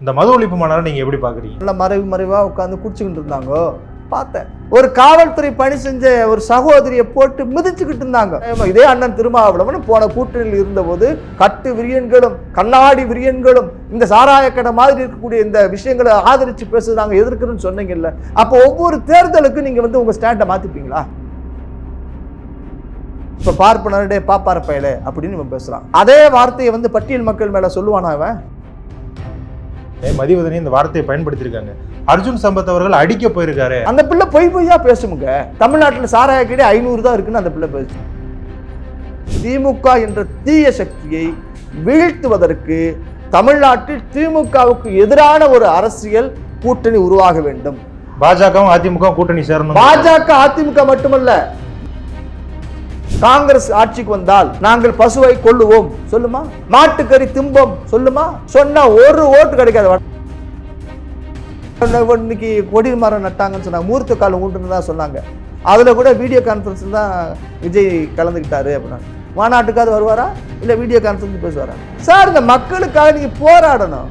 இந்த மது ஒழிப்பு மாநாடு நீங்க எப்படி பாக்குறீங்க நல்ல மறைவு மறைவாக உட்காந்து குடிச்சுக்கிட்டு இருந்தாங்க? பார்த்தேன். ஒரு காவல்துறை பணி செஞ்ச ஒரு சகோதரியை போட்டு மிதிச்சுக்கிட்டு இருந்தாங்க. இதே அண்ணன் திருமாவளவன் போன கூட்டணியில் இருந்தபோது கட்டு விரியன்களும் கண்ணாடி விரியன்களும் இந்த சாராய கடை மாதிரி இருக்கக்கூடிய இந்த விஷயங்களை ஆதரிச்சு பேசுறது நாங்க எதிர்க்கிறோம்னு சொன்னீங்கல்ல. அப்போ ஒவ்வொரு தேர்தலுக்கும் நீங்க வந்து உங்க ஸ்டாண்டை மாத்திப்பீங்களா? இப்ப பார்ப்பனருடைய பாப்பார பயலே அப்படின்னு இவன் பேசுறான். அதே வார்த்தையை வந்து பட்டியல் மக்கள் மேல சொல்லுவானா அவன் மதிவதனி இந்த வார்த்தையை பயன்படுத்தியிருக்காங்க. அர்ஜுன் சம்பத் அவர்கள் அடிக்க போயிருக்காரு. அந்த பிள்ளை பொய் பொய்யா பேசுமுங்க. தமிழ்நாட்டில் சாராய கடை ஐநூறு தான் இருக்குன்னு அந்த பிள்ளை பேசு. திமுக என்ற தீய சக்தியை வீழ்த்துவதற்கு தமிழ்நாட்டில் திமுகவுக்கு எதிரான ஒரு அரசியல் கூட்டணி உருவாக வேண்டும். பாஜகவும் அதிமுக கூட்டணி சேரணும் பாஜக அதிமுக மட்டுமல்ல காங்கிரஸ் ஆட்சிக்கு வந்தால் நாங்கள் பசுவை கொள்ளுவோம் சொல்லுமா? மாட்டுக்கறி திம்போம் சொல்லுமா? சொன்னா ஒரு ஓட்டு கிடைக்காது. இன்னைக்கு கொடி மரம் நட்டாங்கன்னு சொன்னாங்க மூர்த்த காலம் உண்டுன்னு தான் சொன்னாங்க. அதுல கூட வீடியோ கான்ஃபரன்ஸ் தான் விஜய் கலந்துக்கிட்டாரு அப்படின்னா மாநாட்டுக்காவது வருவாரா? இல்லை வீடியோ கான்ஃபரன்ஸ் பேசுவாரா? சார் இந்த மக்களுக்காக நீங்கள் போராடணும்.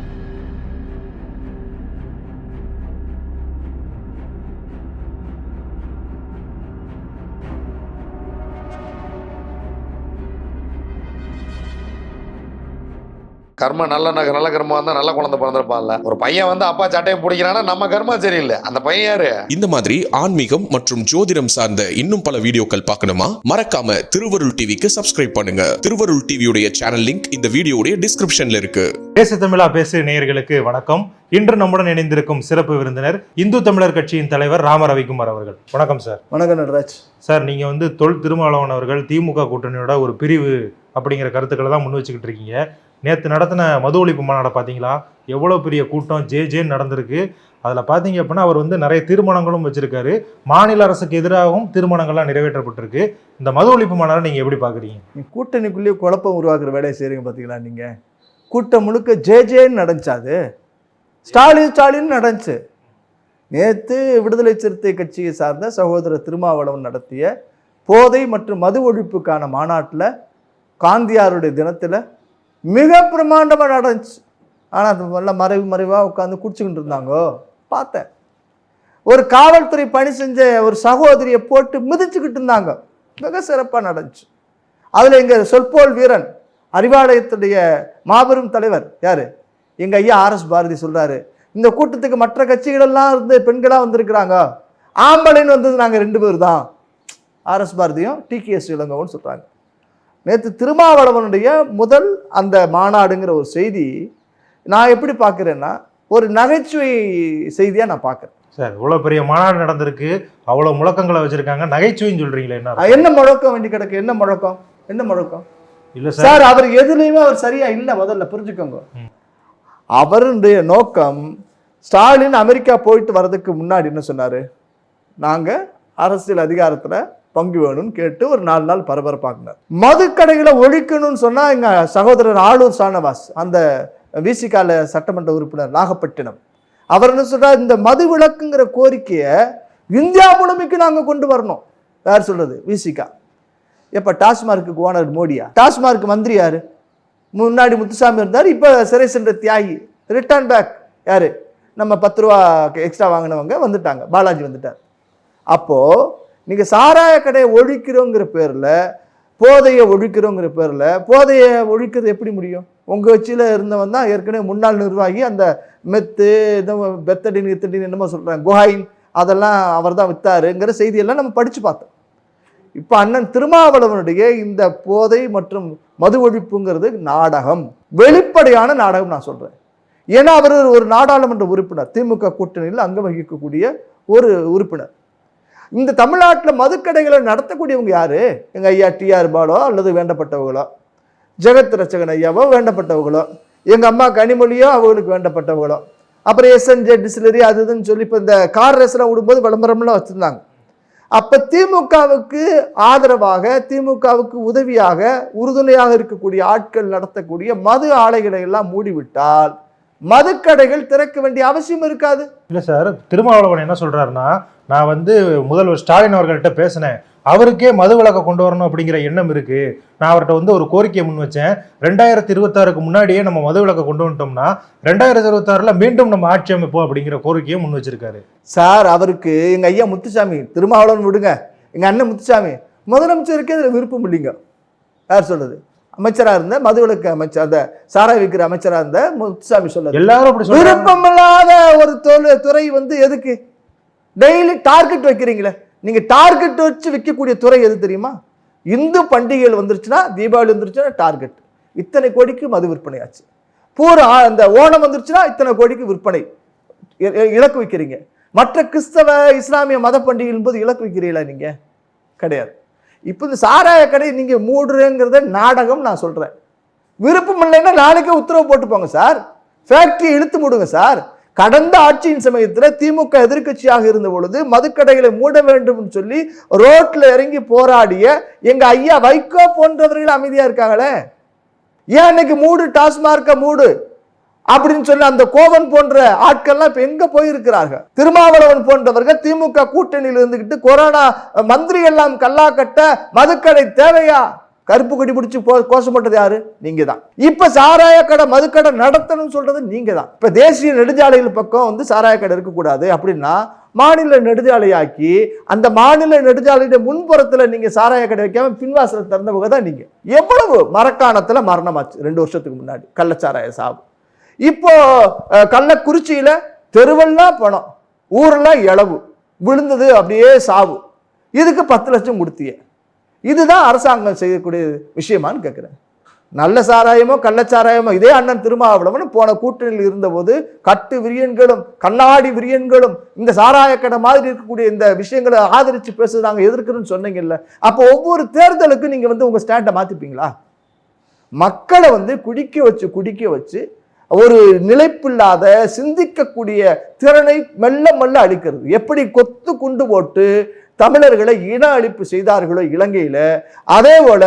கர்ம நல்ல நக நல்ல கர்மா இருந்தா நல்ல குழந்தை பிறந்திருப்பான்ல. ஒரு பையன் வந்து அப்பா சட்டையை பிடிக்கிறான்னா நம்ம கர்மா சரியில்லை. அந்த பையன் யாரு? இந்த மாதிரி ஆன்மீகம் மற்றும் ஜோதிடம் சார்ந்த இன்னும் பல வீடியோக்கள் பார்க்கணுமா? மறக்காம திருவருள் டிவிக்கு சப்ஸ்கிரைப் பண்ணுங்க. திருவருள் டிவியுடைய சேனல் லிங்க் இந்த வீடியோடைய டிஸ்கிரிப்ஷன்ல இருக்கு. பேச தமிழா பேசு நேயர்களுக்கு வணக்கம். இன்று நம்முடன் இணைந்திருக்கும் சிறப்பு விருந்தினர் இந்து தமிழர் கட்சியின் தலைவர் ராம ரவிக்குமார் அவர்கள். வணக்கம் சார். வணக்கம் நடராஜ். சார் நீங்க வந்து தொல் திருமாவளவன் அவர்கள் திமுக கூட்டணியோட ஒரு பிரிவு அப்படிங்கிற கருத்துக்களை தான் முன் வச்சுக்கிட்டு இருக்கீங்க. நேற்று நடத்தின மது ஒழிப்பு மாநாடை பார்த்தீங்களா எவ்வளோ பெரிய கூட்டம் ஜே ஜேன்னு நடந்திருக்கு. அதில் பார்த்தீங்க அப்படின்னா அவர் வந்து நிறைய தீர்மானங்களும் வச்சுருக்காரு. மாநில அரசுக்கு எதிராகவும் தீர்மானங்கள்லாம் நிறைவேற்றப்பட்டிருக்கு. இந்த மது ஒழிப்பு மாநாடை நீங்கள் எப்படி பார்க்குறீங்க கூட்டணிக்குள்ளேயே குழப்பம் உருவாக்குற வேலையை செய்கிறீங்க பார்த்தீங்களா நீங்கள் கூட்டம் முழுக்க ஜே ஜேன்னு நடந்துச்சு அது. ஸ்டாலின் ஸ்டாலின் நடந்துச்சு. நேற்று விடுதலை சிறுத்தை கட்சியை சார்ந்த சகோதரர் திருமாவளவன் நடத்திய போதை மற்றும் மது ஒழிப்புக்கான மாநாட்டில் காந்தியாருடைய தினத்தில் மிக பிரமாண்டமாக நடந்துச்சு ஆனால் அது நல்ல மறைவு மறைவாக உட்காந்து குடிச்சுக்கிட்டு இருந்தாங்கோ? பார்த்தேன். ஒரு காவல்துறை பணி செஞ்ச ஒரு சகோதரியை போட்டு மிதிச்சுக்கிட்டு இருந்தாங்க. மிக சிறப்பாக நடந்துச்சு. அதில் எங்கள் சொற்போல் வீரன் அறிவாலயத்துடைய மாபெரும் தலைவர் யார்? எங்கள் ஐயா ஆர்எஸ் பாரதி சொல்கிறாரு இந்த கூட்டத்துக்கு மற்ற கட்சிகளெல்லாம் இருந்து பெண்களாக வந்திருக்கிறாங்க. ஆம்பளைன்னு வந்தது நாங்கள் ரெண்டு பேர் தான் ஆர்எஸ் பாரதியும் டிகேஎஸ் இளங்கோன்னு சொல்கிறாங்க நேற்று திருமாவளவனுடைய முதல் அந்த மாநாடுங்கிற ஒரு செய்தி நான் எப்படி பார்க்குறேன்னா ஒரு நகைச்சுவை செய்தியாக நான் பார்க்குறேன். சார் இவ்வளோ பெரிய மாநாடு நடந்திருக்கு அவ்வளோ முழக்கங்களை வச்சிருக்காங்க நகைச்சுவைன்னு சொல்றீங்களே என்ன? என்ன முழக்கம் வேண்டி கிடக்கு? என்ன முழக்கம்? என்ன முழக்கம்? இல்ல சார். அவர் எதுலையுமே அவர் சரியா இல்லை முதல்ல புரிஞ்சுக்கோங்க. அவருடைய நோக்கம் ஸ்டாலின் அமெரிக்கா போயிட்டு வர்றதுக்கு முன்னாடி என்ன சொன்னாரு? நாங்க அரசியல் அதிகாரத்துல பங்கு வேணும்னு கேட்டு ஒரு நாலு நாள் பரபரப்பாக்குனார். மதுக்கடைகளை ஒழிக்கணும்னு சொன்னால் எங்கள் சகோதரர் ஆளூர் சானவாஸ் அந்த விசிகால சட்டமன்ற உறுப்பினர் நாகப்பட்டினம் அவர் என்ன சொல்கிறார் இந்த மது விலக்குங்கிற கோரிக்கையை இந்தியா முழுமைக்கு நாங்கள் கொண்டு வரணும். யார் சொல்கிறது விசிகா. எப்போ டாஸ்மார்க்கு ஓனர் மோடியா? டாஸ்மார்க் மந்திரி யார்? முன்னாடி முத்துசாமி இருந்தார் இப்போ சிறை சென்ற தியாகி. ரிட்டர்ன் பேக் யார்? நம்ம பத்து ரூபா எக்ஸ்ட்ரா வாங்கினவங்க வந்துட்டாங்க. பாலாஜி வந்துட்டார். அப்போது நீங்க சாராய கடையை ஒழிக்கிறோங்கிற பேர்ல போதையை ஒழிக்கிறோங்கிற பேர்ல போதையை ஒழிக்கிறது எப்படி முடியும்? உங்கள் கட்சியில இருந்தவன் தான் ஏற்கனவே முன்னாள் நிர்வாகி அந்த மெத்து ஏதோ பெத்தடின் இத்தடின் என்னமோ சொல்கிறாங்க குஹாயின் அதெல்லாம் அவர் தான் விற்றாருங்கிற செய்தியெல்லாம் நம்ம படித்து பார்த்தோம். இப்போ அண்ணன் திருமாவளவனுடைய இந்த போதை மற்றும் மது ஒழிப்புங்கிறது நாடகம். வெளிப்படையான நாடகம் நான் சொல்கிறேன் ஏன்னா அவர் ஒரு நாடாளுமன்ற உறுப்பினர் திமுக கூட்டணியில் அங்கம் வகிக்கக்கூடிய ஒரு உறுப்பினர். இந்த தமிழ்நாட்டில் மதுக்கடைகளை நடத்தக்கூடியவங்க யார்? எங்கள் ஐயா டிஆர் பாலோ அல்லது வேண்டப்பட்டவங்களோ? ஜெகத் ரச்சகன் ஐயாவோ வேண்டப்பட்டவங்களோ? எங்கள் அம்மா கனிமொழியோ அவங்களுக்கு வேண்டப்பட்டவங்களோ? அப்புறம் எஸ்என்ஜே டிஸ்லரி அது இதுன்னு சொல்லி இப்போ இந்த கார் ரேஸ்லாம் விடும்போது விளம்பரம்லாம் வச்சுருந்தாங்க. அப்போ திமுகவுக்கு ஆதரவாக திமுகவுக்கு உதவியாக உறுதுணையாக இருக்கக்கூடிய ஆட்கள் நடத்தக்கூடிய மது ஆலைகளை எல்லாம் மூடிவிட்டால் மதுக்கடைகள் திறக்க வேண்டிய அவசியம் இருக்காது. இல்ல சார் திருமாவளவன் என்ன சொல்றாருன்னா நான் வந்து முதல்வர் ஸ்டாலின் அவர்கள்ட்ட பேசினேன். அவருக்கே மது விலக்கை கொண்டு வரணும் அப்படிங்கிற எண்ணம் இருக்கு. நான் அவர்கிட்ட வந்து ஒரு கோரிக்கையை முன் வச்சேன். ரெண்டாயிரத்தி இருபத்தாறுக்கு முன்னாடியே நம்ம மது விலக்கை கொண்டு வந்துட்டோம்னா ரெண்டாயிரத்தி இருபத்தாறுல மீண்டும் நம்ம ஆட்சி அமைப்போம் அப்படிங்கிற கோரிக்கையை முன் வச்சிருக்காரு. சார் அவருக்கு எங்க ஐயா முத்துசாமி திருமாவளவன் விடுங்க. எங்க அண்ணன் முத்துசாமி முதலமைச்சருக்கே இதுல விருப்பம் இல்லைங்க. யார் சொல்றது? அமைச்சரா இருந்த மதுவிலக்கு அமைச்சர் அந்த சாராய் விற்கிற அமைச்சரா இருந்த முத்துசாமி சொல்றது. எல்லாரும் விருப்பமில்லாத ஒரு தொழில் துறை வந்து எதுக்கு? டெய்லி டார்கெட் வைக்கிறீங்களே. நீங்க டார்கெட் வச்சு விற்கக்கூடிய துறை எது தெரியுமா? இந்து பண்டிகைகள் வந்துருச்சுன்னா தீபாவளி வந்துருச்சுன்னா டார்கெட் இத்தனை கோடிக்கு மது விற்பனை ஆச்சு. பூரா அந்த ஓணம் வந்துருச்சுன்னா இத்தனை கோடிக்கு விற்பனை. இலக்கு வைக்கிறீங்க. மற்ற கிறிஸ்தவ இஸ்லாமிய மத பண்டிகைகள் போது இலக்கு வைக்கிறீங்களா நீங்க? கிடையாது. இப்போ இந்த சாராய கடை நீங்கள் மூடுறேங்கிறத நாடகம் நான் சொல்கிறேன் விருப்பம் இல்லைன்னா நாளைக்கே உத்தரவு போட்டு போங்க சார். ஃபேக்ட்ரி இழுத்து மூடுங்க சார். கடந்த ஆட்சியின் சமயத்தில் திமுக எதிர்க்கட்சியாக இருந்த பொழுது மதுக்கடைகளை மூட வேண்டும் சொல்லி ரோட்டில் இறங்கி போராடிய எங்கள் ஐயா வைகோ போன்றவர்கள் அமைதியாக இருக்காங்களே? ஏன் இன்னைக்கு மூடு டாஸ்மார்க்கை மூடு? அப்படின்னு சொல்லி அந்த கோவன் போன்ற ஆட்கள்லாம் இப்போ எங்கே போயிருக்கிறார்கள்? திருமாவளவன் போன்றவர்கள் திமுக கூட்டணியில் இருந்துக்கிட்டு கொரோனா மந்திரி எல்லாம் கல்லா கட்ட மதுக்கடை தேவையா? கருப்பு கொடி பிடிச்சி போ கோஷப்பட்டது யாரு? நீங்க தான் இப்ப சாராய கடை மதுக்கடை நடத்தணும்னு சொல்றது நீங்க தான் இப்ப தேசிய நெடுஞ்சாலைகள் பக்கம் வந்து சாராய கடை இருக்கக்கூடாது. அப்படின்னா மாநில நெடுஞ்சாலையாக்கி அந்த மாநில நெடுஞ்சாலையுடைய முன்புறத்தில் நீங்க சாராய கடை வைக்காம பின்வாசல திறந்தவங்க தான் நீங்க. எவ்வளவு மரக்காணத்துல மரணமாச்சு ரெண்டு வருஷத்துக்கு முன்னாடி கள்ளச்சாராய சாவு. இப்போ கள்ளக்குறிச்சியில் தெருவெல்லாம் பணம் ஊரெல்லாம் இளவு விழுந்தது அப்படியே சாவு. இதுக்கு பத்து லட்சம் கொடுத்திய. இதுதான் அரசாங்கம் செய்யக்கூடிய விஷயமான்னு கேட்குறேன் நல்ல சாராயமோ கள்ளச்சாராயமோ இதே அண்ணன் திருமாவளவன் போன கூட்டணியில் இருந்தபோது கட்டு விரியன்களும் கண்ணாடி விரியன்களும் இந்த சாராய கடை மாதிரி இருக்கக்கூடிய இந்த விஷயங்களை ஆதரித்து பேசுகிறாங்க நாங்கள் எதிர்க்கிறோம்னு சொன்னீங்கல்ல. அப்போ ஒவ்வொரு தேர்தலுக்கும் நீங்கள் வந்து உங்கள் ஸ்டாண்டை மாற்றிப்பீங்களா மக்களை வந்து குடிக்க வச்சு குடிக்க வச்சு ஒரு நிலைப்பில்லாத சிந்திக்கக்கூடிய திறனை மெல்ல மெல்ல அழிக்கிறது எப்படி கொத்து குண்டு போட்டு தமிழர்களை இன அழிப்பு செய்தார்களோ இலங்கையில் அதே போல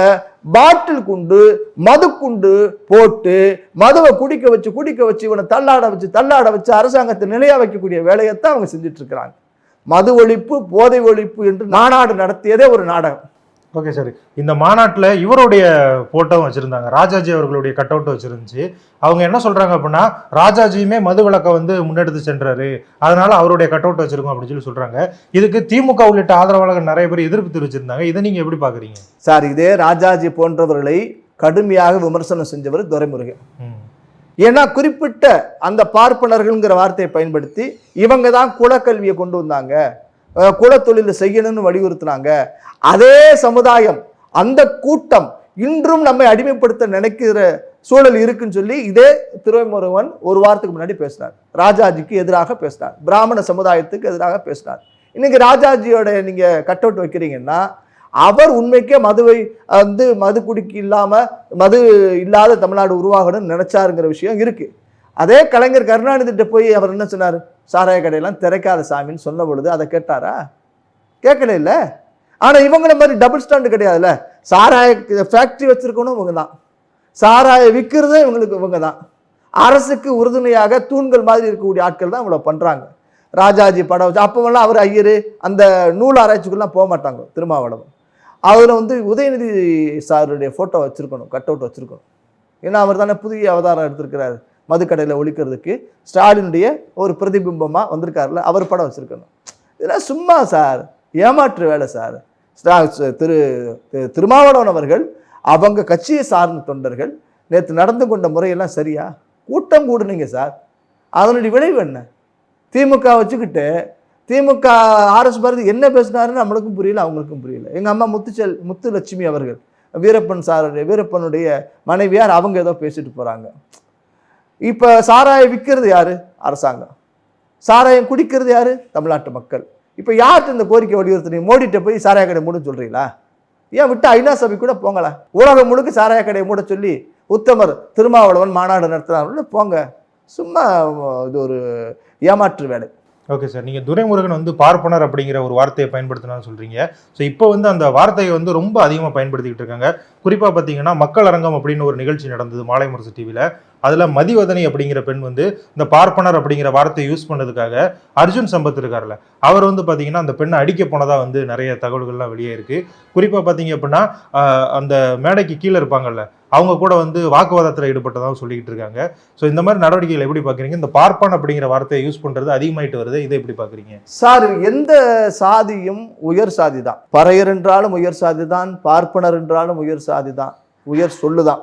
பாட்டில் குண்டு மது குண்டு போட்டு மதுவை குடிக்க வச்சு குடிக்க வச்சு இவனை தள்ளாட வச்சு தள்ளாட வச்சு அரசாங்கத்தை நிலையா வைக்கக்கூடிய வேலையைத்தான் அவங்க செஞ்சுட்டு இருக்கிறாங்க. மது ஒழிப்பு போதை ஒழிப்பு என்று நாநாடு நடத்தியதே ஒரு நாடகம். Okay sir. இந்த மாநாட்டில் இவருடைய போட்டோவும் வச்சுருந்தாங்க. ராஜாஜி அவர்களுடைய கட் அவுட்டும் வச்சுருந்துச்சு. அவங்க என்ன சொல்கிறாங்க அப்படின்னா ராஜாஜியுமே மது விளக்கை வந்து முன்னெடுத்து சென்றாரு. அதனால அவருடைய கட் அவுட் வச்சிருக்கோம் அப்படின்னு சொல்லி சொல்கிறாங்க இதுக்கு திமுக உள்ளிட்ட ஆதரவாளர்கள் நிறைய பேர் எதிர்ப்பு தெரிவிச்சிருந்தாங்க. இதை நீங்கள் எப்படி பார்க்குறீங்க சார் இதே ராஜாஜி போன்றவர்களை கடுமையாக விமர்சனம் செஞ்சவர் துரைமுருகன். ஏன்னா குறிப்பிட்ட அந்த பார்ப்பனர்கள்ங்கிற வார்த்தையை பயன்படுத்தி இவங்க தான் குலக்கல்வியை கொண்டு வந்தாங்க. குலத்தொழில் செய்யணும்னு வலியுறுத்தினாங்க. அதே சமுதாயம் அந்த கூட்டம் இன்றும் நம்மை அடிமைப்படுத்த நினைக்கிற சூழல் இருக்குன்னு சொல்லி இதே திருவைமுருகன் ஒரு வாரத்துக்கு முன்னாடி பேசினார். ராஜாஜிக்கு எதிராக பேசினார். பிராமண சமுதாயத்துக்கு எதிராக பேசினார். இன்னைக்கு ராஜாஜியோட நீங்க கட் அவுட் வைக்கிறீங்கன்னா அவர் உண்மைக்கே மதுவை வந்து மது குடிக்கு இல்லாம மது இல்லாத தமிழ்நாடு உருவாகணும்னு நினைச்சாருங்கிற விஷயம் இருக்கு. அதே கலைஞர் கருணாநிதிட்ட போய் அவர் என்ன சொன்னார்? சாராய கடையெல்லாம் திறக்காத சாமின்னு சொன்ன பொழுது அதை கேட்டாரா? கேட்கல இல்லை. ஆனால் இவங்கள மாதிரி டபுள் ஸ்டாண்டு கிடையாதுல்ல. சாராய ஃபேக்ட்ரி வச்சுருக்கணும் இவங்க தான். சாராய விற்கிறதும் இவங்களுக்கு இவங்க தான். அரசுக்கு உறுதுணையாக தூண்கள் மாதிரி இருக்கக்கூடிய ஆட்கள் தான் இவ்வளோ பண்ணுறாங்க ராஜாஜி படம் வச்சு அப்போவெல்லாம் அவர் ஐயர் அந்த நூல் ஆராய்ச்சிக்குலாம் போக மாட்டாங்க திருமாவளவன். அதில் வந்து உதயநிதி சாருடைய ஃபோட்டோ வச்சுருக்கணும் கட் அவுட் வச்சுருக்கணும். ஏன்னா அவர் தானே புதிய அவதாரம் எடுத்திருக்கிறாரு. மதுக்கடையில் ஒழிக்கிறதுக்கு ஸ்டாலினுடைய ஒரு பிரதிபிம்பமாக வந்திருக்காருல அவர் படம் வச்சுருக்கணும். இதெல்லாம் சும்மா சார் ஏமாற்று வேலை சார். திரு திரு- திருமாவளவன் அவர்கள் அவங்க கட்சியை சார்ந்த தொண்டர்கள் நேற்று நடந்து கொண்ட முறையெல்லாம் சரியா? கூட்டம் கூடுனீங்க சார். அதனுடைய விளைவு என்ன? திமுக வச்சுக்கிட்டு திமுக ஆர்எஸ் பாரதி என்ன பேசினாருன்னு நம்மளுக்கும் புரியல அவங்களுக்கும் புரியல. எங்கள் அம்மா முத்துச்செல் முத்துலட்சுமி அவர்கள் வீரப்பன் சாருடைய வீரப்பனுடைய மனைவியார் அவங்க ஏதோ பேசிட்டு போகிறாங்க இப்போ சாராயம் விற்கிறது யார்? அரசாங்கம். சாராயம் குடிக்கிறது யார்? தமிழ்நாட்டு மக்கள். இப்போ யார்கிட்ட இந்த கோரிக்கை வலியுறுத்துறீங்க மோடிட்ட போய் சாராய கடை மூட சொல்கிறீங்களா ஏன் விட்டு ஐநா சபை கூட போங்களேன் உலகம் முழுக்க சாராய கடையை மூட சொல்லி உத்தமர் திருமாவளவன் மாநாடு நடத்துறாருன்னு போங்க. சும்மா இது ஒரு ஏமாற்று வேலை. ஓகே சார் நீங்கள் துரைமுருகன் வந்து பார்ப்பனர் அப்படிங்கிற ஒரு வார்த்தையை பயன்படுத்தினான்னு சொல்கிறீங்க ஸோ இப்போ வந்து அந்த வார்த்தையை வந்து ரொம்ப அதிகமாக பயன்படுத்திக்கிட்டு இருக்காங்க. குறிப்பாக பார்த்தீங்கன்னா மக்கள் அரங்கம் அப்படின்னு ஒரு நிகழ்ச்சி நடந்தது மாலை முரசு டிவியில் அதில் மதிவதனி அப்படிங்கிற பெண் வந்து இந்த பார்ப்பனர் அப்படிங்கிற வார்த்தையை யூஸ் பண்ணதுக்காக அர்ஜுன் சம்பத் இருக்கார்ல அவர் வந்து பார்த்தீங்கன்னா அந்த பெண்ணை அடிக்க போனதாக வந்து நிறைய தகவல்கள்லாம் வெளியே இருக்குது குறிப்பாக பார்த்தீங்க அப்படின்னா அந்த மேடைக்கு கீழே இருப்பாங்கல்ல அவங்க கூட வந்து வாக்குவாதத்தில் ஈடுபட்டதாக சொல்லிக்கிட்டு இருக்காங்க. ஸோ இந்த மாதிரி நடவடிக்கைகள் எப்படி பார்க்குறீங்க இந்த பார்ப்பான் அப்படிங்கிற வார்த்தையை யூஸ் பண்ணுறது அதிகமாயிட்டு வருது இதை எப்படி பார்க்குறீங்க சார் எந்த சாதியும் உயர் சாதி தான் பறையர் என்றாலும் உயர் சாதி தான் பார்ப்பனர் என்றாலும் உயர் சாதி தான் உயர் சொல்லுதான்.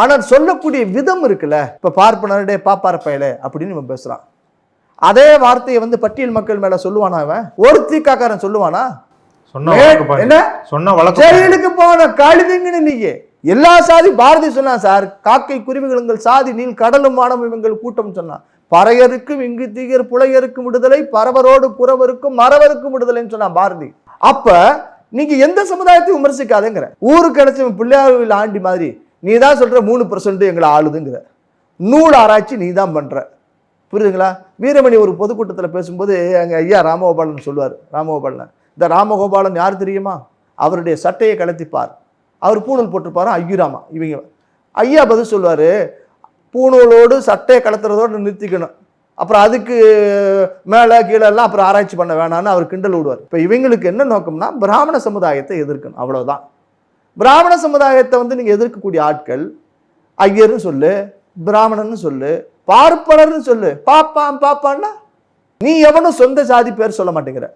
ஆனால் சொல்லக்கூடிய விதம் இருக்குல்ல? இப்ப பார்ப்பனருடைய பாப்பார பயலே அப்படின்னு இவன் பேசுறான். அதே வார்த்தையை வந்து பட்டியல் மக்கள் மேல சொல்லுவானா அவன் ஒரு தீக்காக்காரன் சொல்லுவானா. என்ன? சொன்னா வழக்கு ஜெயிலுக்கு போன கழுதிங்கன்னு நீங்க எல்லா சாதி பாரதி சொன்னா சார். காக்கை குருவிகள் சாதி நீல் கடலும் வானம் இவங்கள் கூட்டம் சொன்னா பறையருக்கும் இங்கு தீகர் புலையருக்கும் விடுதலை பரவரோடு குறவருக்கும் மறவருக்கும் விடுதலைன்னு சொன்னா பாரதி. அப்ப நீங்க எந்த சமுதாயத்தையும் விமர்சிக்காதேங்கிற. ஊருக்கு கிடைச்ச பிள்ளையாவில் ஆண்டி மாதிரி. நீ தான் சொல்கிற மூணு பர்சன்ட் எங்களை ஆளுதுங்கிற. நூல் ஆராய்ச்சி நீ தான் பண்ணுற புரியுதுங்களா? வீரமணி ஒரு பொதுக்கூட்டத்தில் பேசும்போது எங்கள் ஐயா ராமகோபாலன் சொல்லுவார் ராமகோபாலன் இந்த ராமகோபாலன் யார் தெரியுமா? அவருடைய சட்டையை கலத்திப்பார் அவர் பூணூல் போட்டிருப்பாரா? ஐயுராமா. இவங்க ஐயா பதில் சொல்லுவார் பூணூலோடு சட்டையை கலத்துறதோடு நிறுத்திக்கணும். அப்புறம் அதுக்கு மேலே கீழே எல்லாம் அப்புறம் ஆராய்ச்சி பண்ண வேணாம்னு அவர் கிண்டல் விடுவார். இப்போ இவங்களுக்கு என்ன நோக்கம்னா பிராமண சமுதாயத்தை எதிர்க்கணும். அவ்வளோதான் பிராமண சமுதாயத்தை வந்து நீங்கள் எதிர்க்கக்கூடிய ஆட்கள் ஐயர்னு சொல்லு பிராமணன்னு சொல்லு பார்ப்பனர்னு சொல்லு பாப்பான் பாப்பான்னா நீ எவனும் சொந்த சாதி பேர் சொல்ல மாட்டேங்கிற.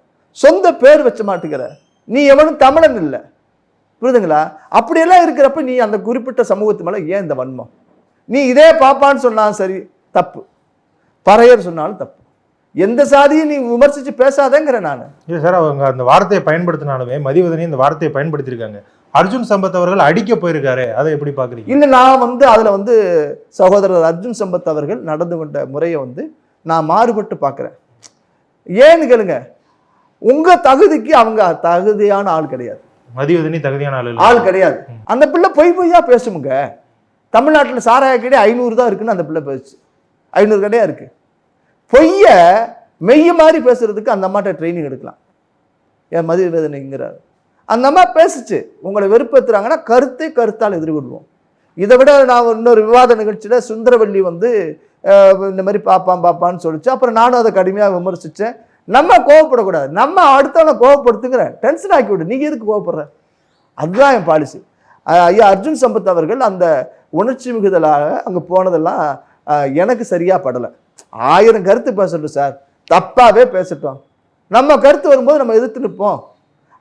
சொந்த பேர் வச்ச மாட்டேங்கிற. நீ எவனும் தமிழன் இல்லை. புரியுதுங்களா? அப்படியெல்லாம் இருக்கிறப்ப நீ அந்த குறிப்பிட்ட சமூகத்து மேலே ஏன் இந்த வன்மம்? நீ இதே பாப்பான்னு சொன்னாலும் சரி தப்பு. பறையர் சொன்னாலும் தப்பு. எந்த சாதியும் நீ விமர்சித்து பேசாதேங்கிற நான். இல்லை சார் அவங்க அந்த வார்த்தையை பயன்படுத்தினாலுமே மதிவதனி இந்த வார்த்தையை பயன்படுத்தியிருக்காங்க. அர்ஜுன் சம்பத் அவர்கள் அடிக்க போயிருக்காரு அதை எப்படி பார்க்குறீங்க? இல்லை நான் வந்து அதில் வந்து சகோதரர் அர்ஜுன் சம்பத் அவர்கள் நடந்து கொண்ட முறையை வந்து நான் மாறுபட்டு பார்க்குறேன். ஏன்னு கேளுங்க உங்க தகுதிக்கு அவங்க தகுதியான ஆள் கிடையாது. மதிவதனி தகுதியான ஆள் ஆள் கிடையாது. அந்த பிள்ளை பொய் பொய்யா பேசுமுங்க. தமிழ்நாட்டில் சாராய கடை ஐநூறு தான் இருக்குன்னு அந்த பிள்ளை பேசுச்சு. ஐநூறு கடையா இருக்கு. பொய்ய மெய்ய மாதிரி பேசுறதுக்கு அந்த அம்மாட்ட ட்ரைனிங் எடுக்கலாம். ஏன் மதிய வேதனைங்கிறார் அந்த அம்மா பேசிச்சு. உங்களை வெறுப்பேற்றுறாங்கன்னா கருத்தை கருத்தால் எதிர்கொள்வோம். இதை விட நான் இன்னொரு விவாத நிகழ்ச்சியில் சுந்தரவல்லி வந்து இந்த மாதிரி பாப்பான் பாப்பான்னு சொல்லிச்சு. அப்புறம் நானும் அதை கடுமையாக விமர்சித்தேன் நம்ம கோவப்படக்கூடாது. நம்ம அடுத்தவனை கோவப்படுத்துங்கிற டென்ஷன் ஆக்கி விடு. நீ எதுக்கு கோவப்படுற? அதுதான் என் பாலிசி ஐயா அர்ஜுன் சம்பத் அவர்கள் அந்த உணர்ச்சி மிகுதலாக அங்கே போனதெல்லாம் எனக்கு சரியாக படலை. ஆயிரம் கருத்து பேசட்டும் சார். தப்பாகவே பேசட்டும். நம்ம கருத்து வரும்போது நம்ம எதிர்த்து நிற்போம்.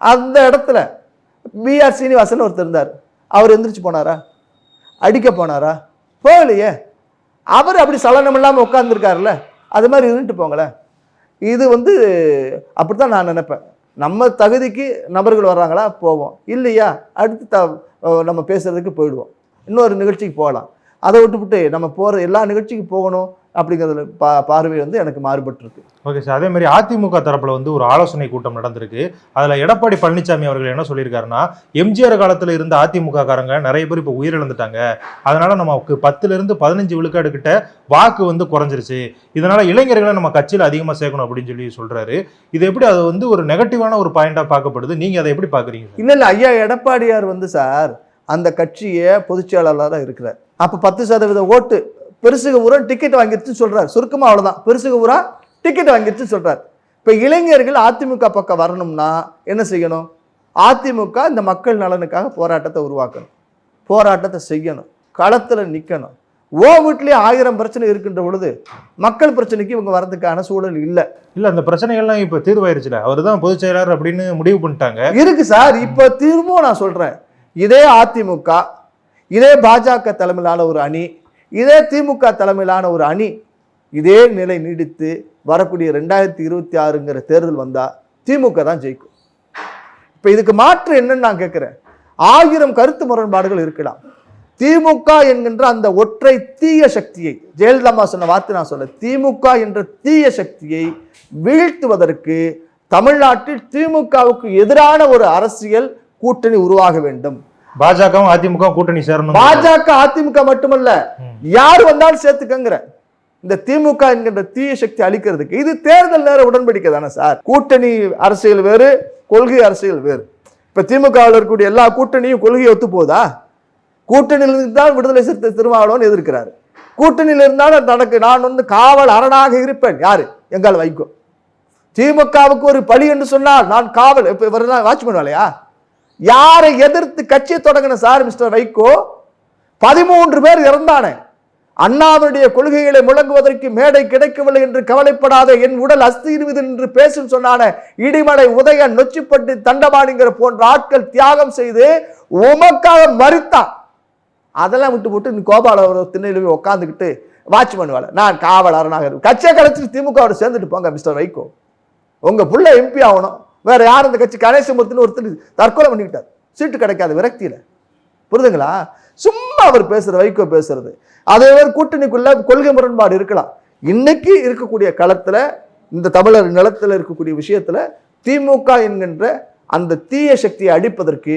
அந்த இடத்துல பிஆர் சீனிவாசன் ஒருத்தர் இருந்தார். அவர் எந்திரிச்சு போனாரா? அடிக்க போனாரா? போகலையே. அவர் அப்படி சலனம் இல்லாமல் உட்காந்துருக்காருல்ல அது மாதிரி இருந்துட்டு போங்களேன். இது வந்து அப்படி தான் நான் நினைப்பேன். நம்ம தகுதிக்கு நபர்கள் வர்றாங்களா? போவோம். இல்லையா? அடுத்து த நம்ம பேசுகிறதுக்கு போயிடுவோம். இன்னொரு நிகழ்ச்சிக்கு போகலாம். அதை விட்டுவிட்டு நம்ம போகிற எல்லா நிகழ்ச்சிக்கு போகணும். அப்படிங்கிறதுல பா பார்வை வந்து எனக்கு மாறுபட்டிருக்கு. Okay sir. அதே மாதிரி அதிமுக தரப்புல வந்து ஒரு ஆலோசனை கூட்டம் நடந்திருக்கு. அதுல எடப்பாடி பழனிசாமி அவர்கள் என்ன சொல்லியிருக்காருன்னா எம்ஜிஆர் காலத்துல இருந்த அதிமுக காரங்க நிறைய பேர் இப்போ உயிரிழந்துட்டாங்க. அதனால நமக்கு பத்துல இருந்து பதினஞ்சு விழுக்காடு கிட்ட வாக்கு வந்து குறைஞ்சிருச்சு. இதனால இளைஞர்களை நம்ம கட்சியில அதிகமா சேர்க்கணும் அப்படின்னு சொல்லி சொல்றாரு. இது எப்படி அது வந்து ஒரு நெகட்டிவான ஒரு பாயிண்டா பார்க்கப்படுது? நீங்க அதை எப்படி பாக்குறீங்க சார்? இல்லை இல்லை. ஐயா எடப்பாடியார் வந்து சார் அந்த கட்சியை பொதுச்செயலாளராக இருக்கிறார். அப்போ பத்து சதவீத ஓட்டு பெருசுக டிக்கெட் வாங்கிருச்சுன்னு சொல்றாரு. சுருக்கமாக அவ்வளோதான் பெருசுக ஊரா டிக்கெட் வாங்கிருச்சுன்னு சொல்றாரு. இப்போ இளைஞர்கள் அதிமுக பக்கம் வரணும்னா என்ன செய்யணும்? அதிமுக இந்த மக்கள் நலனுக்காக போராட்டத்தை உருவாக்கணும். போராட்டத்தை செய்யணும். களத்தில் நிற்கணும் ஓ வீட்லேயே ஆயிரம் பிரச்சனை இருக்கின்ற பொழுது மக்கள் பிரச்சனைக்கு இவங்க வரதுக்கான சூழல் இல்லை. இல்ல அந்த பிரச்சனைகள்லாம் இப்ப தீர்வாயிருச்சுல. அவர் தான் பொதுச் செயலாளர் அப்படின்னு முடிவு பண்ணிட்டாங்க. இருக்கு சார். இப்போ திரும்பவும் நான் சொல்றேன். இதே அதிமுக இதே பாஜக தலைமையிலான ஒரு அணி இதே திமுக தலைமையிலான ஒரு அணி இதே நிலை நீடித்து வரக்கூடிய ரெண்டாயிரத்தி இருபத்தி ஆறுங்கிற தேர்தல் வந்தா திமுக தான் ஜெயிக்கும். இப்போ இதுக்கு மாற்று என்னன்னு நான் கேட்குறேன் ஆயிரம் கருத்து முரண்பாடுகள் இருக்கலாம். திமுக என்கின்ற அந்த ஒற்றை தீய சக்தியை ஜெயலலிதா அம்மா சொன்ன வார்த்தை நான் சொல்ல திமுக என்ற தீய சக்தியை வீழ்த்துவதற்கு தமிழ்நாட்டில் திமுகவுக்கு எதிரான ஒரு அரசியல் கூட்டணி உருவாக வேண்டும். பாஜகவும் அதிமுக கூட்டணி சேரணும் பாஜக அதிமுக மட்டுமல்ல. யார் வந்தாலும் சேர்த்துக்கங்கிற. இந்த திமுக என்கின்ற தீய சக்தி அளிக்கிறதுக்கு இது தேர்தல் நேர உடன்படிக்கை தானே சார். கூட்டணி அரசியல் வேறு கொள்கை அரசியல் வேறு. இப்ப திமுகவில் இருக்கக்கூடிய எல்லா கூட்டணியும் கொள்கையை ஒத்து போதா? கூட்டணியில் இருந்தால் விடுதலை சிறுத்தை திருமாவளவன் எதிர்க்கிறாரு. கூட்டணியில் இருந்தாலும் தனக்கு நான் வந்து காவல் அரணாக இருப்பேன். யாரு? எங்கால் வைகோ. திமுகவுக்கு ஒரு பழி என்று சொன்னால் நான் காவல் இப்ப இவர் வாட்ச்மேன் வேலையா? யாரை எதிர்த்து கட்சியை தொடங்கின சார் மிஸ்டர் வைகோ? பதிமூன்று பேர் இறந்தானே. அண்ணாவுடைய கொள்கைகளை முழங்குவதற்கு மேடை கிடைக்கவில்லை என்று கவலைப்படாத என் உடல் அஸ்தீர்வது என்று பேசும் சொன்னான இடிமலை உதயன் நொச்சிப்பட்டு தண்டபாணிங்கிற போன்ற ஆட்கள் தியாகம் செய்து உமக்காக மறித்தான். அதெல்லாம் விட்டு போட்டு நீ கோபால திண்ணையில போய் உட்காந்துக்கிட்டு வாட்ச்மேன் வேலை. நான் காவலரனாக நாகர் கட்சியை கலைச்சிட்டு திமுகவோட சேர்ந்துட்டு போங்க மிஸ்டர் வைகோ. உங்க புள்ள எம்பி ஆகணும். வேற யார் அந்த கட்சி? கணேசமூர்த்தின்னு ஒருத்தர் தற்கொலை பண்ணிக்கிட்டார். சீட்டு கிடைக்காது விரக்தியில. புரிதுங்களா? சும்மா அவர் பேசுற வைகோ பேசுறது. அதே மாதிரி கூட்டணிக்குள்ள கொள்கை முரண்பாடு இருக்கலாம். இன்னைக்கு இருக்கக்கூடிய களத்துல இந்த தமிழர் நிலத்துல இருக்கக்கூடிய விஷயத்துல திமுக என்கின்ற அந்த தீய சக்தியை அடிப்பதற்கு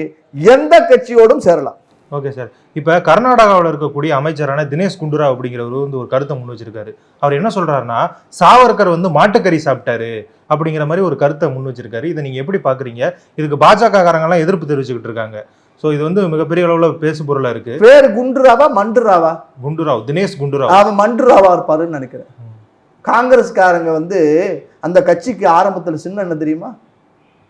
எந்த கட்சியோடும் சேரலாம். Okay sir. இப்போ கர்நாடகாவில் இருக்கக்கூடிய அமைச்சரான தினேஷ் குண்டுராவ் அப்படிங்கிறவர் வந்து ஒரு கருத்தை முன் வச்சிருக்காரு. அவர் என்ன சொல்றாருன்னா சாவர்கர் வந்து மாட்டுக்கறி சாப்பிட்டாரு அப்படிங்கிற மாதிரி ஒரு கருத்தை முன் வச்சிருக்காரு. இதை நீங்க எப்படி பாக்குறீங்க? இதுக்கு பாஜக காரங்கெல்லாம் எதிர்ப்பு தெரிவிச்சுக்கிட்டு இருக்காங்க. ஸோ இது வந்து மிகப்பெரிய அளவில் பேசு பொருளா இருக்கு. பேர் குண்டுராவா மண்டுராவா? குண்டுராவ் தினேஷ் குண்டுராவ். அவன் மண்டுராவா இருப்பாருன்னு நினைக்கிறேன். காங்கிரஸ்காரங்க வந்து அந்த கட்சிக்கு ஆரம்பத்தில் சின்னம் என்ன தெரியுமா?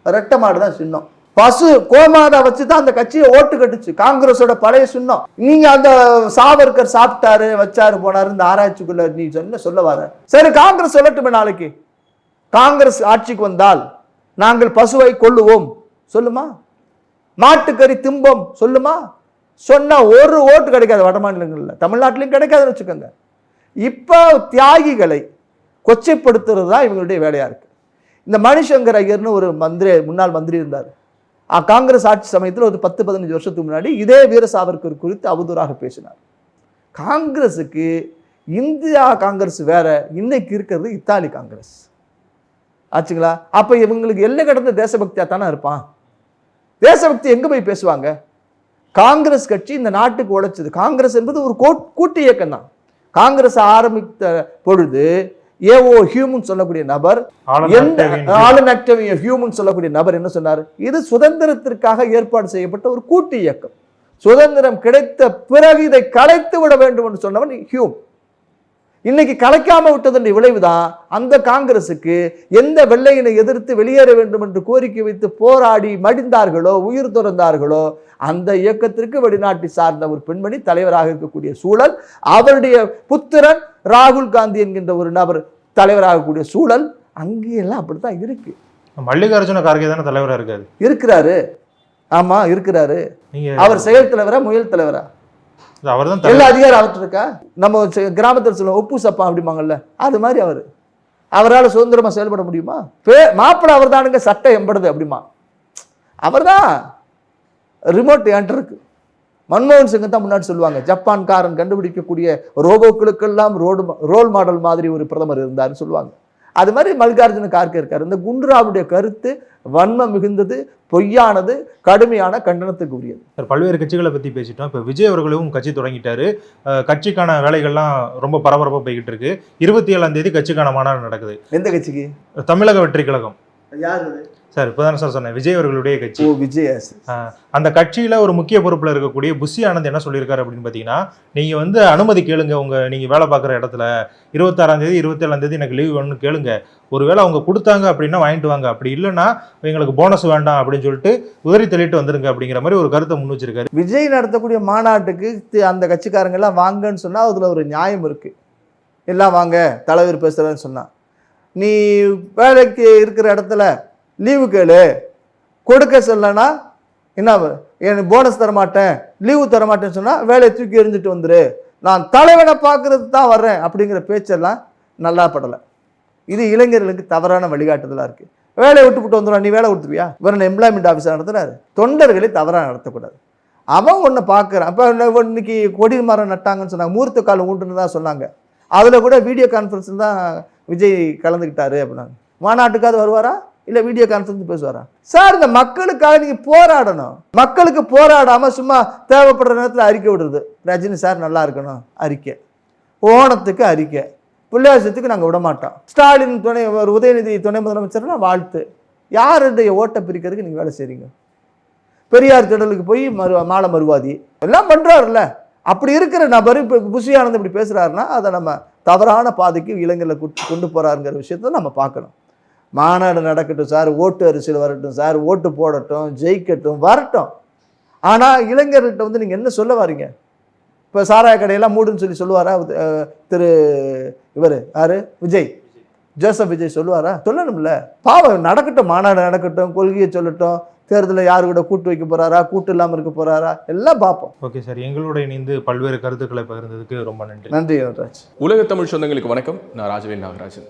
ரெட்டை மாடு தான் சின்னம். பசு கோமாதா வச்சு தான் அந்த கட்சியை ஓட்டு கட்டுச்சு. காங்கிரஸோட பழைய சின்னம். நீங்க அந்த சாவர்கர் சாப்பிட்டாரு வச்சாரு போனாரு இந்த ஆராய்ச்சிக்குள்ள நீ சொன்ன சொல்ல வர? சரி காங்கிரஸ் சொல்லட்டுமே நாளைக்கு. காங்கிரஸ் ஆட்சிக்கு வந்தால் நாங்கள் பசுவை கொள்ளுவோம் சொல்லுமா? மாட்டுக்கறி திம்பம் சொல்லுமா? சொன்னா ஒரு ஓட்டு கிடைக்காது வட மாநிலங்களில். தமிழ்நாட்டிலையும் கிடைக்காதுன்னு வச்சுக்கோங்க. இப்போ தியாகிகளை கொச்சைப்படுத்துறது தான் இவங்களுடைய வேலையா இருக்கு. இந்த மணிசங்கர் ஐயர்னு ஒரு மந்திரி முன்னாள் மந்திரி இருந்தார். காங்கிரஸ் ஆட்சி சமயத்தில் ஒரு பத்து பதினஞ்சு வருஷத்துக்கு முன்னாடி இதே வீர சாவர்கர் குறித்து அவதூறாக பேசினார். காங்கிரஸுக்கு இந்தியா காங்கிரஸ் வேற இன்னைக்கு இருக்கிறது இத்தாலி காங்கிரஸ். ஆச்சுங்களா? அப்போ இவங்களுக்கு எல்லை கடந்த தேசபக்தியாக தானே இருப்பான்? தேசபக்தி எங்கே போய் பேசுவாங்க? காங்கிரஸ் கட்சி இந்த நாட்டுக்கு உழைச்சது. காங்கிரஸ் என்பது ஒரு கோட்- கூட்டு இயக்கம் தான் காங்கிரஸ் ஆரம்பித்த பொழுது ஏஓ ஹியூமன் சொல்லக்கூடிய நபர் எந்த ஆளுநர் ஹியூமன் சொல்லக்கூடிய நபர் என்ன சொன்னார்? இது சுதந்திரத்திற்காக ஏற்பாடு செய்யப்பட்ட ஒரு கூட்டு இயக்கம். சுதந்திரம் கிடைத்த பிறகு இதை கலைத்து விட வேண்டும் என்று சொன்னவன் ஹியூம் இன்னைக்கு கலைக்காம விட்டதன் விளைவுதான் அந்த காங்கிரசுக்கு எந்த வெள்ளையினை எதிர்த்து வெளியேற வேண்டும் என்று கோரிக்கை வைத்து போராடி மடிந்தார்களோ உயிர் துறந்தார்களோ அந்த இயக்கத்திற்கு வெளிநாட்டை சார்ந்த ஒரு பெண்மணி தலைவராக இருக்கக்கூடிய சூழல் அவருடைய புத்திரன் ராகுல் காந்தி என்கின்ற ஒரு நபர் தலைவராகக்கூடிய சூழல் அங்கேயெல்லாம் அப்படித்தான் இருக்கு. மல்லிகார்ஜுன கார்கே தானே தலைவரா இருக்காரு? இருக்கிறாரு. ஆமா இருக்கிறாரு. அவர் செயல் தலைவரா முயல் தலைவரா? அவர் தான் எல்லா அதிகாரம் அவர்கிட்ட இருக்கா? நம்ம கிராமத்தில் சொல்லுவோம் உப்பு சப்பா அப்படிம்பாங்கல்ல அது மாதிரி அவர். அவரால் சுதந்திரமா செயல்பட முடியுமா? பே மாப்பிள்ளை அவர் தானுங்க சட்டை எம்படுது அப்படிமா. அவர்தான் ரிமோட் என்கிட்ட இருக்கு. மன்மோகன் சிங் தான் முன்னாடி சொல்லுவாங்க ஜப்பான்காரன் கண்டுபிடிக்கக்கூடிய ரோபோக்களுக்கெல்லாம் ரோடு ரோல் மாடல் மாதிரி ஒரு பிரதமர் இருந்தாருன்னு சொல்லுவாங்க. அது மாதிரி மல்லிகார்ஜுன கார்கே இருக்காரு. இந்த குண்டுராவுடைய கருத்து வன்மம் மிகுந்தது பொய்யானது கடுமையான கண்டனத்துக்கு உரியது சார் பல்வேறு கட்சிகளை பத்தி பேசிட்டோம். இப்போ விஜய் அவர்களும் கட்சி தொடங்கிட்டாரு. கட்சிக்கான வேலைகள்லாம் ரொம்ப பரபரப்பாக போய்கிட்டு இருக்கு. இருபத்தி ஏழாம் தேதி கட்சிக்கான மாநாடு நடக்குது. எந்த கட்சிக்கு? தமிழக வெற்றி கழகம் யார் சார் இப்போதானே சார் சொன்னேன் விஜய் அவர்களுடைய கட்சி. விஜய் அந்த கட்சியில ஒரு முக்கிய பொறுப்புல இருக்கக்கூடிய புஷி ஆனந்த் என்ன சொல்லியிருக்காரு அப்படின்னு பார்த்தீங்கன்னா நீங்க வந்து அனுமதி கேளுங்க உங்க நீங்க வேலை பார்க்குற இடத்துல. இருபத்தாறாம் தேதி இருபத்தேழாம் தேதி எனக்கு லீவ் வேணும்னு கேளுங்க. ஒருவேளை அவங்க கொடுத்தாங்க அப்படின்னா வாங்கிட்டு வாங்க. அப்படி இல்லைன்னா எங்களுக்கு போனஸ் வேண்டாம் அப்படின்னு சொல்லிட்டு உதறி தள்ளிட்டு வந்துருங்க அப்படிங்கிற மாதிரி ஒரு கருத்தை முன் வச்சிருக்காரு. விஜய் நடத்தக்கூடிய மாநாட்டுக்கு அந்த கட்சிக்காரங்க எல்லாம் வாங்கன்னு சொன்னா அதுல ஒரு நியாயம் இருக்கு. எல்லாம் வாங்க தலைவர் பேசுறேன்னு சொன்னா. நீ வேலைக்கு இருக்கிற இடத்துல லீவு கேளு. கொடுக்க சொல்லனா என்ன எனக்கு போனஸ் தரமாட்டேன். லீவு தரமாட்டேன்னு சொன்னால் வேலையை தூக்கி எறிஞ்சிட்டு வந்துரு. நான் தலைவனை பார்க்கறது தான் வர்றேன் அப்படிங்கிற பேச்செல்லாம் நல்லா படலை. இது இளைஞர்களுக்கு தவறான வழிகாட்டுதலாக இருக்குது வேலையை விட்டு விட்டு வந்துடும் நீ வேலை கொடுத்துவியா இவர் எம்ப்ளாய்மெண்ட் ஆஃபீஸாக நடத்துறாரு. தொண்டர்களை தவறாக நடத்தக்கூடாது. அவன் ஒன்று பார்க்குறான். அப்போ இன்னைக்கு கொடி மரம் நட்டாங்கன்னு சொன்னாங்க. மூர்த்த காலம் உண்டுன்னு தான் சொன்னாங்க. அதில் கூட வீடியோ கான்ஃபரன்ஸ் தான் விஜய் கலந்துக்கிட்டாரு அப்படின்னாங்க. மாநாட்டுக்காவது வருவாரா? இல்லை வீடியோ கான்ஃபரன்ஸ் பேசுவாரா சார் இந்த மக்களுக்காக நீங்கள் போராடணும். மக்களுக்கு போராடாமல் சும்மா தேவைப்படுற நேரத்தில் அறிக்கை விடுறது. ரஜினி சார் நல்லா இருக்கணும். அறிக்கை. ஓணத்துக்கு அறிக்கை. பிள்ளையாசத்துக்கு நாங்கள் விட மாட்டோம் ஸ்டாலின் துணை ஒரு உதயநிதி துணை முதலமைச்சர்னா வாழ்த்து. யாருடைய ஓட்டை பிரிக்கிறதுக்கு நீங்கள் வேலை செய்கிறீங்க பெரியார் திடலுக்கு போய் மறு மாலை மறுவாதி. எல்லாம் பண்ணுறாருல்ல அப்படி இருக்கிற நபர் இப்போ புஷி இப்படி பேசுகிறாருன்னா அதை நம்ம தவறான பாதைக்கு இளைஞர்களை கொண்டு போகிறாருங்கிற விஷயத்த நம்ம பார்க்கணும். மாநாடு நடக்கட்டும் சார் ஓட்டு அரிசியில் வரட்டும் சார் ஓட்டு போடட்டும் ஜெயிக்கட்டும் வரட்டும். ஆனால் இளைஞர்கிட்ட வந்து நீங்கள் என்ன சொல்ல வரீங்க? இப்போ சாராய கடையெல்லாம் மூடுன்னு சொல்லி சொல்லுவாரா? திரு இவர் யாரு? விஜய். ஜோசப் விஜய் சொல்லுவாரா? சொல்லணும்ல. பாவம் நடக்கட்டும் மாநாடு நடக்கட்டும் கொள்கையை சொல்லட்டும் தேர்தலில் யாரு கூட கூட்டு வைக்க போறாரா? கூட்டு இல்லாமல் இருக்க போறாரா? எல்லாம் பார்ப்போம் ஓகே சார் எங்களோட இணைந்து பல்வேறு கருத்துக்களை பகிர்ந்ததுக்கு ரொம்ப நன்றி. நன்றி யுவராஜ். உலக தமிழ் சொந்தங்களுக்கு வணக்கம். நான் ராஜவேல் நாகராஜன்.